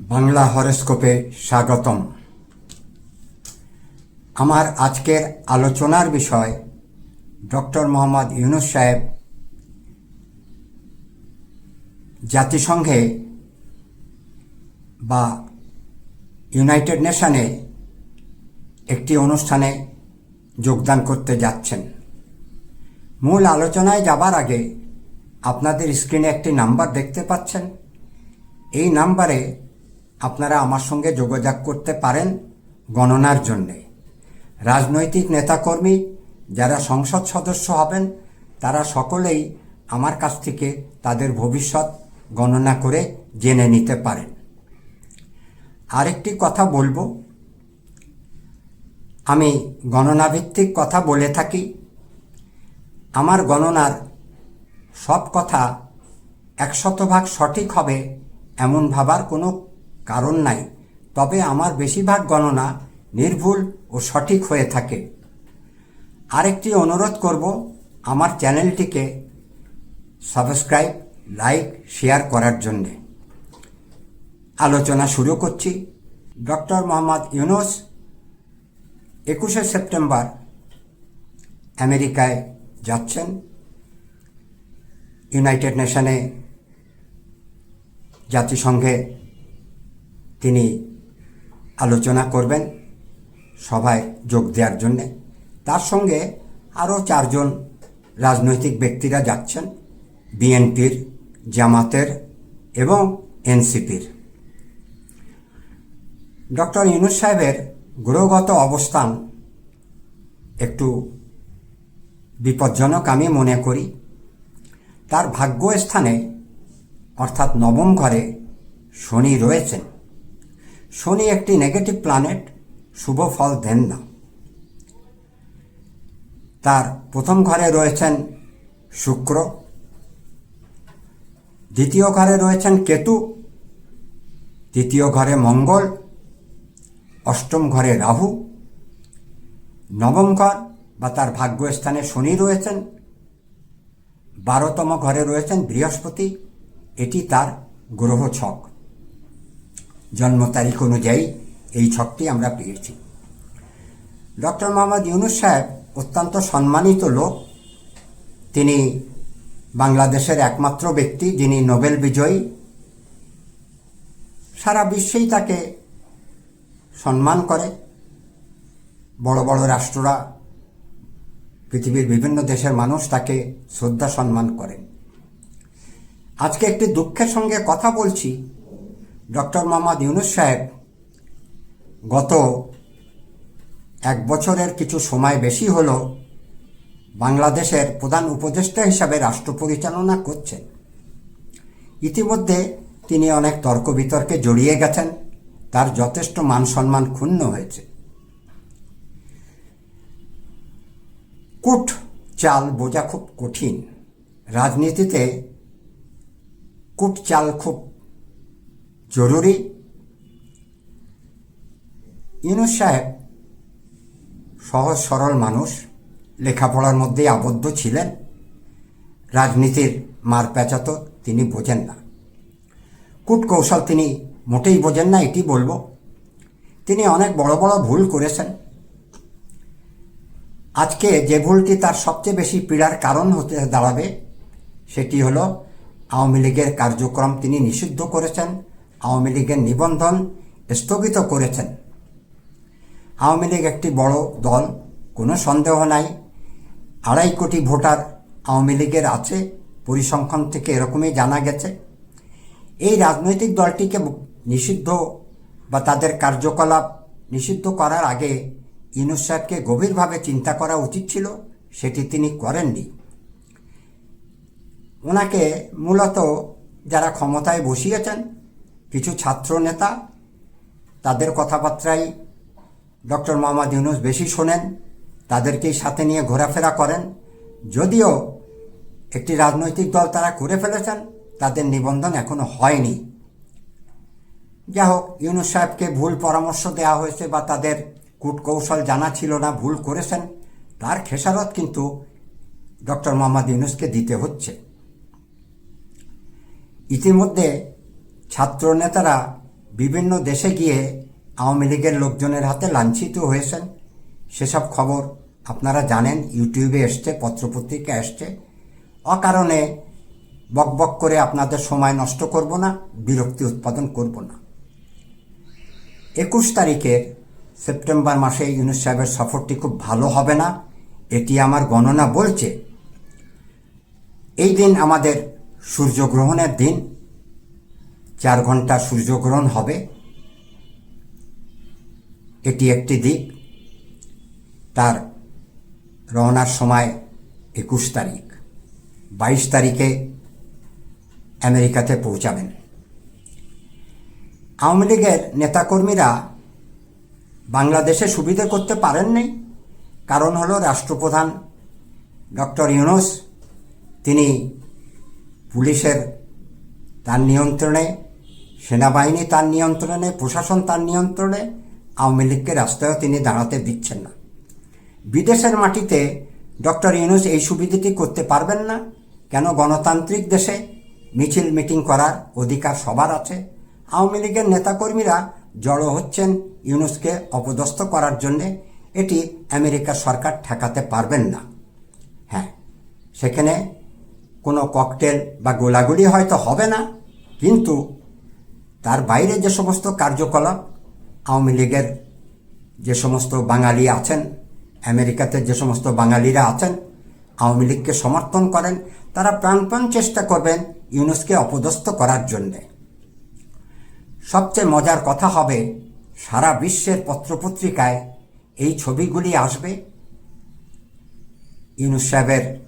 বাংলা হরস্কোপে স্বাগতম। আমার আজকের আলোচনার বিষয় ডক্টর মোহাম্মদ ইউনুস সাহেব জাতিসংঘে বা ইউনাইটেড নেশনে একটি অনুষ্ঠানে যোগদান করতে যাচ্ছেন। মূল আলোচনায় যাবার আগে আপনাদের স্ক্রিনে একটি নাম্বার দেখতে পাচ্ছেন। এই নাম্বারে আপনারা আমার সঙ্গে যোগাযোগ করতে পারেন গণনার জন্যে। রাজনৈতিক নেতাকর্মী যারা সংসদ সদস্য হবেন, তারা সকলেই আমার কাছ থেকে তাদের ভবিষ্যৎ গণনা করে জেনে নিতে পারেন। আরেকটি কথা বলব। আমি গণনাভিত্তিক কথা বলে থাকি। আমার গণনার সব কথা একশতভাগ সঠিক হবে এমন ভাবার কোনো কারণ নাই। তবে আমার বেশিরভাগ গণনা নির্ভুল ও সঠিক হয়ে থাকে। আরেকটি অনুরোধ করব, আমার চ্যানেলটিকে সাবস্ক্রাইব, লাইক, শেয়ার করার জন্যে। আলোচনা শুরু করছি। ডক্টর মোহাম্মদ ইউনুস একুশে সেপ্টেম্বর আমেরিকায় যাচ্ছেন। ইউনাইটেড নেশনে জাতিসংঘে তিনি আলোচনা করবেন, সভায় যোগ দেওয়ার জন্যে। তার সঙ্গে আরও চারজন রাজনৈতিক ব্যক্তিরা যাচ্ছেন, বিএনপির, জামাতের এবং এনসিপির। ডক্টর ইউনুস সাহেবের গ্রহগত অবস্থান একটু বিপজ্জনক আমি মনে করি। তার ভাগ্য স্থানে অর্থাৎ নবম ঘরে শনি রয়েছেন। শনি একটি নেগেটিভ প্ল্যানেট শুভ ফল দেন না। তার প্রথম ঘরে রয়েছেন শুক্র, দ্বিতীয় ঘরে রয়েছেন কেতু, তৃতীয় ঘরে মঙ্গল, অষ্টম ঘরে রাহু, নবম ঘর বা তার ভাগ্যস্থানে শনি রয়েছেন, বারোতম ঘরে রয়েছেন বৃহস্পতি, এটি তার গ্রহ ছক। জন্ম তারিখ অনুযায়ী এই ছকটি আমরা পেয়েছি। ডক্টর মোহাম্মদ ইউনুস সাহেব অত্যন্ত সম্মানিত লোক। তিনি বাংলাদেশের একমাত্র ব্যক্তি, যিনি নোবেল বিজয়ী। সারা বিশ্বেই তাকে সম্মান করে। বড় বড় রাষ্ট্ররা, পৃথিবীর বিভিন্ন দেশের মানুষ তাকে শ্রদ্ধা সম্মান করেন। আজকে একটি দুঃখের সঙ্গে কথা বলছি। ডক্টর মোহাম্মদ ইউনুস সাহেব গত এক বছরের কিছু সময় বেশি হলো বাংলাদেশের প্রধান উপদেষ্টা হিসাবে রাষ্ট্র পরিচালনা করছেন। ইতিমধ্যে তিনি অনেক তর্ক বিতর্কে জড়িয়ে গেছেন, তার যথেষ্ট মান সম্মান ক্ষুণ্ণ হয়েছে। কুট চাল বোঝা খুব কঠিন। রাজনীতিতে কুট চাল খুব জরুরি। ইউনুস সাহেব সহজ সরল মানুষ, লেখাপড়ার মধ্যেই আবদ্ধ ছিলেন। রাজনীতির মার পেঁচাতো তিনি বোঝেন না। কূট কৌশল তিনি মোটেই বোঝেন না, এটি বলব। তিনি অনেক বড় বড় ভুল করেছেন। আজকে যে ভুলটি তার সবচেয়ে বেশি পীড়ার কারণ হতে দাঁড়াবে, সেটি হলো আওয়ামী লীগের কার্যক্রম তিনি নিষিদ্ধ করেছেন। আওয়ামী লীগের নিবন্ধন স্থগিত করেছেন। আওয়ামী লীগ একটি বড় দল, কোনো সন্দেহ নাই। আড়াই কোটি ভোটার আওয়ামী লীগের আছে, পরিসংখ্যান থেকে এরকমই জানা গেছে। এই রাজনৈতিক দলটিকে নিষিদ্ধ বা তাদের কার্যকলাপ নিষিদ্ধ করার আগে ইউনুস সাহেবকে গভীরভাবে চিন্তা করা উচিত ছিল, সেটি তিনি করেননি। ওনাকে মূলত যারা ক্ষমতায় বসিয়েছেন কিছু ছাত্র নেতা, তাদের কথাবার্তায় ডক্টর মোহাম্মদ ইউনুস বেশি শোনেন, তাদেরকেই সাথে নিয়ে ঘোরাফেরা করেন। যদিও একটি রাজনৈতিক দল তারা করে ফেলেছেন, তাদের নিবন্ধন এখনও হয়নি। যা হোক ইউনুস সাহেবকে ভুল পরামর্শ দেওয়া হয়েছে বা তাদের কূটকৌশল জানা ছিল না, ভুল করেছেন, তার খেসারত কিন্তু ডক্টর মোহাম্মদ ইউনুসকে দিতে হচ্ছে। ইতিমধ্যে ছাত্র নেতারা বিভিন্ন দেশে গিয়ে আওয়ামী লীগের লোকজনের হাতে লাঞ্ছিত হয়েছেন। সেসব খবর আপনারা জানেন, ইউটিউবে এসছে পত্রপত্রিকা এসছে। অকারণে বকবক করে আপনাদের সময় নষ্ট করব না, বিরক্তি উৎপাদন করব না। একুশ তারিখের সেপ্টেম্বর মাসে ইউনুস সাহেবের সফরটি খুব ভালো হবে না, এটি আমার গণনা বলছে। এই দিন আমাদের সূর্যগ্রহণের দিন। চার ঘণ্টা সূর্যগ্রহণ হবে। এটি একটি দিক তার রওনার সময় একুশ তারিখ। বাইশ তারিখে আমেরিকাতে পৌঁছাবেন। আওয়ামী লীগের নেতাকর্মীরা বাংলাদেশে সুবিধে করতে পারেননি। কারণ হলো রাষ্ট্রপ্রধান ডক্টর ইউনুস, তিনি পুলিশের তার নিয়ন্ত্রণে সেনাবাহিনী তার নিয়ন্ত্রণে, প্রশাসন তার নিয়ন্ত্রণে, আওয়ামী লীগকে রাস্তায়ও তিনি দাঁড়াতে দিচ্ছেন না। বিদেশের মাটিতে ডক্টর ইউনুস এই সুবিধাটি করতে পারবেন না। কেন? গণতান্ত্রিক দেশে মিছিল মিটিং করার অধিকার সবার আছে। আওয়ামী লীগের নেতাকর্মীরা জড়ো হচ্ছেন ইউনুসকে অপদস্থ করার জন্যে। এটি আমেরিকার সরকার ঠেকাতে পারবেন না। হ্যাঁ সেখানে কোনো ককটেল বা গোলাগুলি হয়তো হবে না, কিন্তু তার বাইরে যে সমস্ত কার্যকলাপ, আওয়ামী লীগের যে সমস্ত বাঙালি আছেন, আমেরিকাতে যে সমস্ত বাঙালিরা আছেন, আওয়ামী লীগকে সমর্থন করেন, তারা প্রাণপণ চেষ্টা করবেন ইউনুসকে অপদস্থ করার জন্যে। সবচেয়ে মজার কথা হবে, সারা বিশ্বের পত্রপত্রিকায় এই ছবিগুলি আসবে। ইউনুস সাহেবের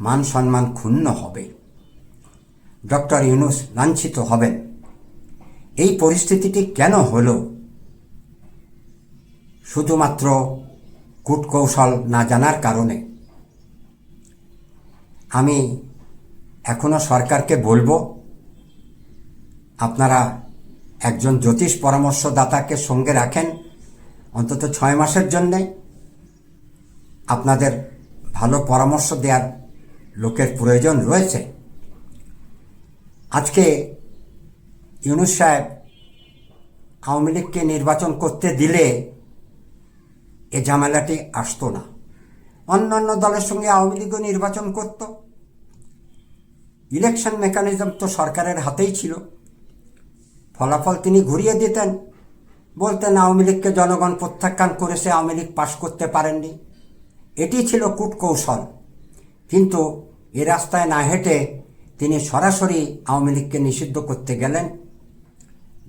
মান সম্মান ক্ষুণ্ণ হবে। ডক্টর ইউনুস লাঞ্ছিত হবেন। এই পরিস্থিতিটি কেন হলো? শুধুমাত্র কূটকৌশল না জানার কারণে। আমি এখনও সরকারকে বলব, আপনারা একজন জ্যোতিষ পরামর্শদাতাকে সঙ্গে রাখেন অন্তত ছয় মাসের জন্যে। আপনাদের ভালো পরামর্শ দেওয়ার লোকের প্রয়োজন রয়েছে। আজকে ইউনুস সাহেব আওয়ামী লীগকে নির্বাচন করতে দিলে এ ঝামেলাটি আসতো না। অন্যান্য দলের সঙ্গে আওয়ামী লীগও নির্বাচন করত। ইলেকশন মেকানিজম তো সরকারের হাতেই ছিল। ফলাফল তিনি ঘুরিয়ে দিতেন। বলতেন আওয়ামী লীগকে জনগণ প্রত্যাখ্যান করেছে, আওয়ামী লীগ পাশ করতে পারেননি। এটি ছিল কূটকৌশল। কিন্তু এ রাস্তায় না হেঁটে তিনি সরাসরি আওয়ামী লীগকে নিষিদ্ধ করতে গেলেন।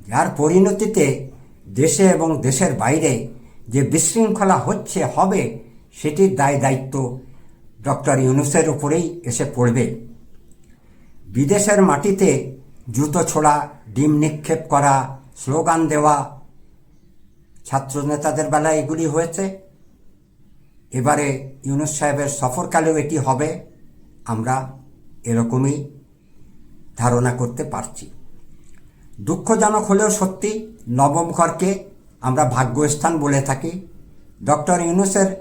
যার পরিণতিতে দেশে এবং দেশের বাইরে যে বিশৃঙ্খলা হচ্ছে, হবে, সেটির দায় দায়িত্ব ডক্টর ইউনুসের উপরেই এসে পড়বে। বিদেশের মাটিতে জুতো ছোড়া, ডিম নিক্ষেপ করা, স্লোগান দেওয়া ছাত্রনেতাদের বেলায় এগুলি হয়েছে। এবারে ইউনুস সাহেবের সফরকালেও এটি হবে। আমরা এরকমই ধারণা করতে পারছি। দুঃখজনক হলেও সত্যি নবম ঘরকে আমরা ভাগ্যস্থান বলে থাকি। ডক্টর ইউনুসের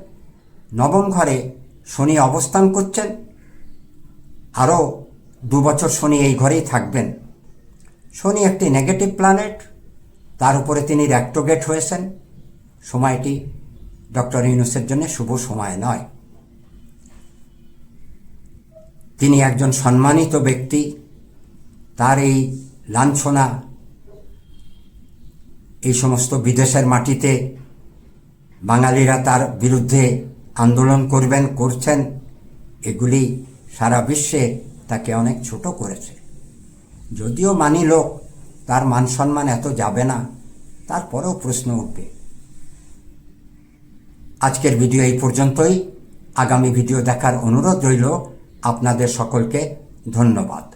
নবম ঘরে শনি অবস্থান করছেন। আরও দু বছর শনি এই ঘরেই থাকবেন। শনি একটি নেগেটিভ প্ল্যানেট তার উপরে তিনি র্যাক্টোগেট হয়েছেন। সময়টি ডক্টর ইউনুসের জন্য শুভ সময় নয়। তিনি একজন সম্মানিত ব্যক্তি। তার এই লাঞ্ছনা, এই সমস্ত বিদেশের মাটিতে বাঙালিরা তার বিরুদ্ধে আন্দোলন করবেন, করছেন, এগুলি সারা বিশ্বে তাকে অনেক ছোট করেছে। যদিও মানি লোক তার মান সম্মান এত যাবে না, তারপরেও প্রশ্ন উঠবে। আজকের ভিডিও এই পর্যন্তই। আগামী ভিডিও দেখার অনুরোধ রইল আপনাদের সকলকে ধন্যবাদ।